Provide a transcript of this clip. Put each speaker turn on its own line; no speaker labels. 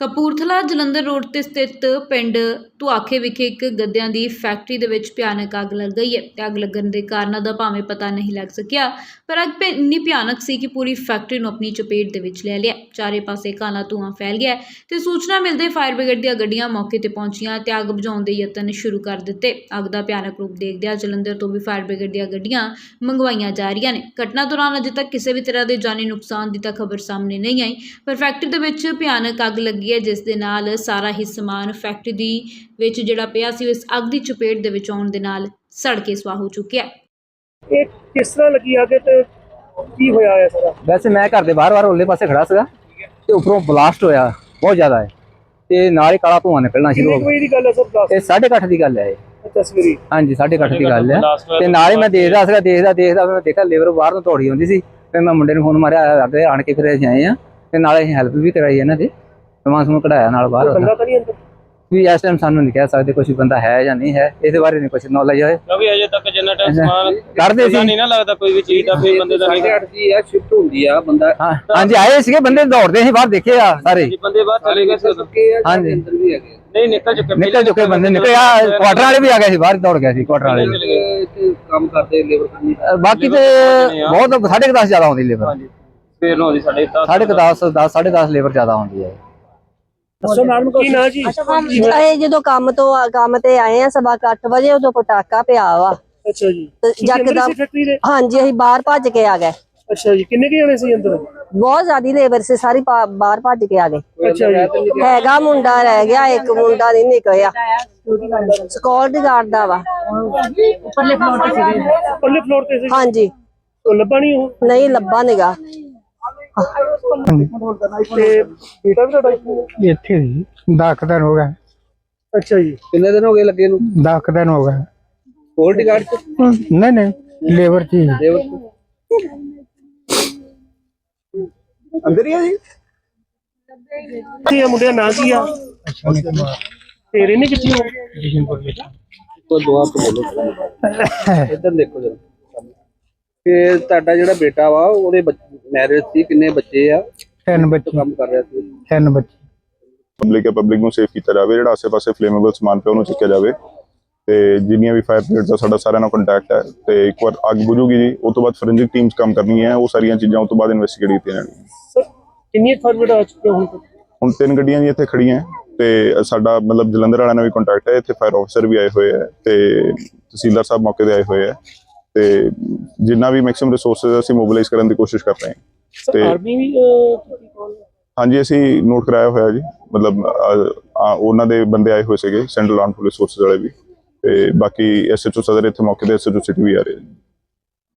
Kapurthala Jalandhar road ਤੇ ਸਥਿਤ ਪਿੰਡ ਧੁਆਖੇ ਵਿਖੇ ਇੱਕ ਗੱਦਿਆਂ ਦੀ ਫੈਕਟਰੀ ਦੇ ਵਿੱਚ ਭਿਆਨਕ ਅੱਗ ਲੱਗ ਗਈ ਹੈ ਤੇ ਅੱਗ ਲੱਗਣ ਦੇ ਕਾਰਨਾਂ ਦਾ ਭਾਵੇਂ ਪਤਾ ਨਹੀਂ ਲੱਗ ਸਕਿਆ, ਪਰ ਅੱਗ ਭਿ- ਇੰਨੀ ਭਿਆਨਕ ਸੀ ਕਿ ਪੂਰੀ ਫੈਕਟਰੀ ਨੂੰ ਆਪਣੀ ਚਪੇਟ ਦੇ ਵਿੱਚ ਲੈ ਲਿਆ। ਚਾਰੇ ਪਾਸੇ ਕਾਲਾ ਧੂੰਆਂ ਫੈਲ ਗਿਆ ਹੈ ਤੇ ਸੂਚਨਾ ਮਿਲਦੇ ਫਾਇਰ ਬ੍ਰਿਗੇਡ ਦੀਆਂ ਗੱਡੀਆਂ ਮੌਕੇ ਤੇ ਪਹੁੰਚੀਆਂ ਤੇ ਅੱਗ ਬੁਝਾਉਣ ਦੇ ਯਤਨ ਸ਼ੁਰੂ ਕਰ ਦਿੱਤੇ। ਅੱਗ ਦਾ ਭਿਆਨਕ ਰੂਪ ਦੇਖਦਿਆਂ ਜਲੰਧਰ ਤੋਂ ਵੀ ਫਾਇਰ ਬ੍ਰਿਗੇਡ ਦੀਆਂ ਗੱਡੀਆਂ ਮੰਗਵਾਈਆਂ ਜਾ ਰਹੀਆਂ ਨੇ। ਘਟਨਾ ਦੌਰਾਨ ਅਜੇ ਤੱਕ ਕਿਸੇ ਵੀ ਤਰ੍ਹਾਂ ਦੇ ਜਾਨੀ ਨੁਕਸਾਨ ਦੀ ਤਾਂ ਖਬਰ ਸਾਹਮਣੇ ਨਹੀਂ ਆਈ, ਪਰ ਫੈਕਟਰੀ ਦੇ ਵਿੱਚ ਭਿਆਨਕ ਅੱਗ ਲੱਗੀ ਹੈ ਜਿਸ ਦੇ ਨਾਲ ਸਾਰਾ ਹੀ ਸਮਾਨ ਫੈਕਟਰੀ ਦੀ ਵਿੱਚ ਜਿਹੜਾ ਪਿਆ ਸੀ ਇਸ ਅੱਗ ਦੀ ਚਪੇਟ ਦੇ ਵਿੱਚ ਆਉਣ ਦੇ ਨਾਲ ਸੜ ਕੇ ਸੁਆਹ ਹੋ ਚੁੱਕਿਆ ਹੈ।
ਇਹ ਕਿਸ ਤਰ੍ਹਾਂ ਲੱਗੀ ਅੱਗ ਤੇ ਕੀ ਹੋਇਆ ਹੈ ਸਾਰਾ?
ਵੈਸੇ ਮੈਂ ਘਰ ਦੇ ਬਾਹਰ-ਬਾਹਰ ਉੱਲੇ ਪਾਸੇ ਖੜਾ ਸੀਗਾ ਤੇ ਉੱਪਰੋਂ ਬਲਾਸਟ ਹੋਇਆ ਬਹੁਤ ਜ਼ਿਆਦਾ ਹੈ। ਤੇ ਨਾਲ ਹੀ ਕਾਲਾ ਧੂੰਆਂ ਨਿਕਲਣਾ ਸ਼ੁਰੂ ਹੋ
ਕੁ ਵਜੇ ਦੀ ਗੱਲ ਹੈ ਸਰ ਦੱਸ
ਗਿਆ ਇਹ 8:30 ਦੀ ਗੱਲ ਹੈ ਇਹ।
ਤਸਵੀਰੀ
ਹਾਂਜੀ 8:30 ਦੀ ਗੱਲ ਹੈ। ਤੇ ਨਾਲ ਹੀ ਮੈਂ ਦੇਖਦਾ ਸੀਗਾ ਦੇਖਦਾ ਦੇਖਦਾ ਫਿਰ ਮੈਂ ਦੇਖਿਆ ਲੇਬਰ ਬਾਹਰ ਨੂੰ ਦੌੜੀ ਆਉਂਦੀ ਸੀ। ਫਿਰ ਮੈਂ ਮੁੰਡੇ ਨੂੰ ਫੋਨ ਮਾਰਿਆ ਅੱਗੇ ਆਣ ਕੇ ਫਿਰ ਅਸੀਂ ਆਏ ਆ ਤੇ ਨਾਲ ਅਸੀਂ ਹੈਲਪ ਵੀ ਕਰਾਈ ਇਹਨਾਂ ਦੀ। ਸਮਾਨ ਸਮੂਨ ਕਢਾਇਆ ਨਾਲ ਬਾਹਰ
ਬੰਦਾ ਤਾਂ ਨਹੀਂ ਅੰਦਰ?
ਵੀ ਇਸ ਟਾਈਮ ਸਾਨੂੰ ਨਹੀਂ ਕਹਿ ਸਕਦੇ ਕੋਈ ਬੰਦਾ ਹੈ ਜਾਂ ਨਹੀਂ ਹੈ ਇਹਦੇ ਬਾਰੇ ਨਹੀਂ ਕੁਝ ਨੌਲੇਜ ਹੈ
ਕਿਉਂਕਿ ਅਜੇ ਤੱਕ ਜਿੰਨਾ ਟਾਈਮ ਸਮਾਨ
ਕਰਦੇ ਸੀ।
ਨਹੀਂ ਨਾ ਲੱਗਦਾ ਕੋਈ ਵੀ ਚੀਜ਼ ਦਾ ਕੋਈ ਬੰਦੇ ਦਾ ਨਹੀਂ।
ਦੀ ਆ ਸ਼ਿਫਟ ਹੁੰਦੀ ਆ ਬੰਦਾ
ਹਾਂ ਹਾਂਜੀ ਆਏ ਸੀਗੇ ਬੰਦੇ ਦੌੜਦੇ ਸੀ ਬਾਹਰ ਦੇਖੇ ਆ ਸਾਰੇ।
ਜੀ ਬੰਦੇ ਬਾਹਰ ਚਲੇ ਗਏ ਸੀ ਉਦੋਂ।
ਕਿ ਆ
ਹਾਂਜੀ।
ਅੰਦਰ ਵੀ ਹੈਗੇ
ਨਹੀਂ ਨਿਕਲ ਚੁੱਕੇ
ਨਿਕਲ ਚੁੱਕੇ ਬੰਦੇ ਨਿਕਲ ਆ ਕੁਆਟਰ ਵਾਲੇ ਵੀ ਆ ਗਏ ਸੀ ਬਾਹਰ ਦੌੜ ਗਏ ਸੀ ਕੁਆਟਰ ਵਾਲੇ।
ਕੰਮ ਕਰਦੇ ਲੇਬਰ ਕਰਨੀ।
ਬਾਕੀ ਤੇ ਬਹੁਤ ਸਾਢੇ ਕੁ ਦਸ ਜ਼ਿਆਦਾ ਆਉਂਦੀ ਲੇਬਰ
ਹਾਂਜੀ। ਫੇਰ ਨੂੰ ਆਉਂਦੀ ਸਾਡੇ ਤਾਂ
ਸਾਢੇ ਕੁ ਦਸ 10 ਸਾਢੇ 10 ਲੇਬਰ ਜ਼ਿਆਦਾ ਆਉਂਦੀ ਹੈ
ਦੱਸੋ ਨਾਮ ਕੀ ਨਾਂ ਜੀ?
ਇਹ ਜਦੋਂ ਕੰਮ ਤੋਂ ਕੰਮ ਤੇ ਆਏ ਆ ਸਵਾ ਕੁ ਅੱਠ ਵਜੇ ਉਦੋਂ ਪਟਾਕਾ ਪਿਆ ਵਾ।
ਅੱਛਾ ਜੀ।
ਤੇ
ਸੀ ਦੇ?
ਹਾਂਜੀ ਅਸੀਂ ਬਾਹਰ ਭੱਜ ਕੇ ਆ ਗਏ।
ਅੱਛਾ ਜੀ ਕਿੰਨੇ ਕੁ ਜਣੇ ਸੀ ਅੰਦਰ?
ਬਹੁਤ ਜ਼ਿਆਦੀ ਲੇਬਰ ਸੀ ਸਾਰੀ ਬਾਹਰ ਭੱਜ ਕੇ ਆ ਗਏ।
ਅੱਛਾ ਜੀ।
ਹੈਗਾ ਮੁੰਡਾ ਰਹਿ ਗਿਆ ਇੱਕ ਮੁੰਡਾ ਨਹੀਂ ਨਿਕਲਿਆ। ਸਕਿਉਰਟੀ ਗਾਰਡ ਦਾ ਵਾ।
ਪੱਲੇ ਫਲੋਰ ਤੇ ਸੀ?
ਹਾਂਜੀ।
ਉਹ ਲੱਭਾ ਨਹੀਂ ਉਹ?
ਨਹੀਂ ਲੱਭਾ ਨਿਗਾ।
ਤੇ ਬੇਟਾ ਵੀ ਤੁਹਾਡਾ ਇੱਥੇ?
ਇੱਥੇ ਜੀ 10 ਦਿਨ ਹੋ ਗਏ।
ਅੱਛਾ ਜੀ।
ਕਿੰਨੇ ਦਿਨ ਹੋ ਗਏ ਲੱਗੇ ਨੂੰ?
10 ਦਿਨ ਹੋ ਗਏ।
ਸਕਿਉਰਟੀ ਗਾਰਡ ਚ?
ਨਹੀਂ ਨਹੀਂ ਲੇਬਰ ਚ ਹੀ।
ਲੇਬਰ ਚ? ਅੰਦਰ ਹੀ ਆ ਜੀ?
ਕੀ ਆ ਮੁੰਡੇ ਦਾ ਨਾਂ ਕੀ ਆ? ਤੇਰੇ ਨੇ ਕਿੱਥੇ ਹੋ
ਕੋਈ ਦੁਆ ਤੋਂ ਬੋਲੋ। ਇੱਧਰ ਦੇਖੋ ਜਰਾ। ਤੇ ਤੁਹਾਡਾ ਜਿਹੜਾ ਬੇਟਾ ਵਾ ਉਹਦੇ ਮੈਰਿਜ ਸੀ ਕਿੰਨੇ ਬੱਚੇ ਆ?
ਤਿੰਨ ਬੱਚੇ।
ਕੰਮ ਕਰ ਰਿਹਾ ਸੀ?
ਤਿੰਨ ਬੱਚੇ।
ਪਬਲਿਕ ਹੈ ਪਬਲਿਕ ਨੂੰ ਸੇਫ ਕੀਤਾ ਜਾਵੇ ਜਿਹੜਾ ਆਸ-ਪਾਸੇ ਫਲੇਮੇਬਲ ਸਮਾਨ ਪਿਆ ਉਹਨੂੰ ਚੱਕਿਆ ਜਾਵੇ। ਤੇ ਜਿੰਨੀਆਂ ਵੀ ਫਾਇਰ ਬ੍ਰਿਗੇਡ ਦਾ ਸਾਡਾ ਸਾਰਿਆਂ ਨਾਲ ਕੰਟੈਕਟ ਹੈ। ਤੇ ਇੱਕ ਵਾਰ ਅੱਗ ਬੁਝੂਗੀ ਜੀ ਉਸ ਤੋਂ ਬਾਅਦ ਫੋਰੈਂਸਿਕ ਟੀਮਸ ਕੰਮ ਕਰਨੀਆਂ ਹੈ ਉਹ ਸਾਰੀਆਂ ਚੀਜ਼ਾਂ ਉਸ ਤੋਂ ਬਾਅਦ ਇਨਵੈਸਟੀਗੇਟ ਕੀਤੀਆਂ ਜਾਣਗੀਆਂ।
ਸਰ ਕਿੰਨੀ ਫਾਰਵਰਡ ਆ ਚੁੱਕੇ ਹੁਣ ਤੱਕ?
ਹੁਣ ਤਿੰਨ ਗੱਡੀਆਂ ਜੀ ਇੱਥੇ ਖੜੀਆਂ ਤੇ ਸਾਡਾ ਮਤਲਬ ਜਲੰਧਰ ਵਾਲਿਆਂ ਨਾਲ ਵੀ ਕੰਟੈਕਟ ਹੈ ਇੱਥੇ ਫਾਇਰ ਆਫੀਸਰ ਵੀ ਆਏ ਹੋਏ ਹੈ ਤੇ ਤਹਿਸੀਲਦਾਰ ਸਾਹਿਬ ਮੌਕੇ ਤੇ ਆਏ ਹੋਏ ਹੈ। ਤੇ ਜਿੰਨਾ ਵੀ ਮੈਕਸਿਮਮ ਰਿਸੋਰਸਸ ਅਸੀਂ ਮੋਬਿਲਾਈਜ਼ ਕਰਨ ਦੀ ਕੋਸ਼ਿਸ਼ ਕਰ ਰਹੇ ਹਾਂ। ਤੇ-
ਆਰਮੀ ਵੀ?
ਹਾਂਜੀ ਅਸੀਂ ਨੋਟ ਕਰਾਇਆ ਹੋਇਆ ਜੀ। ਮਤਲਬ ਉਹਨਾਂ ਦੇ ਬੰਦੇ ਆਏ ਹੋਏ ਸੀਗੇ ਸੈਂਟਰਲ ਆਰਮ ਪੁਲਿਸ ਫੋਰਸਸ ਵਾਲੇ ਵੀ। ਤੇ ਬਾਕੀ ਐਸਐਚਓ ਸਦਰ ਇੱਥੇ ਮੌਕੇ ਤੇ ਐਸਐਚਓ ਸਿਟੀ ਵੀ ਆ ਰਹੇ ਨੇ।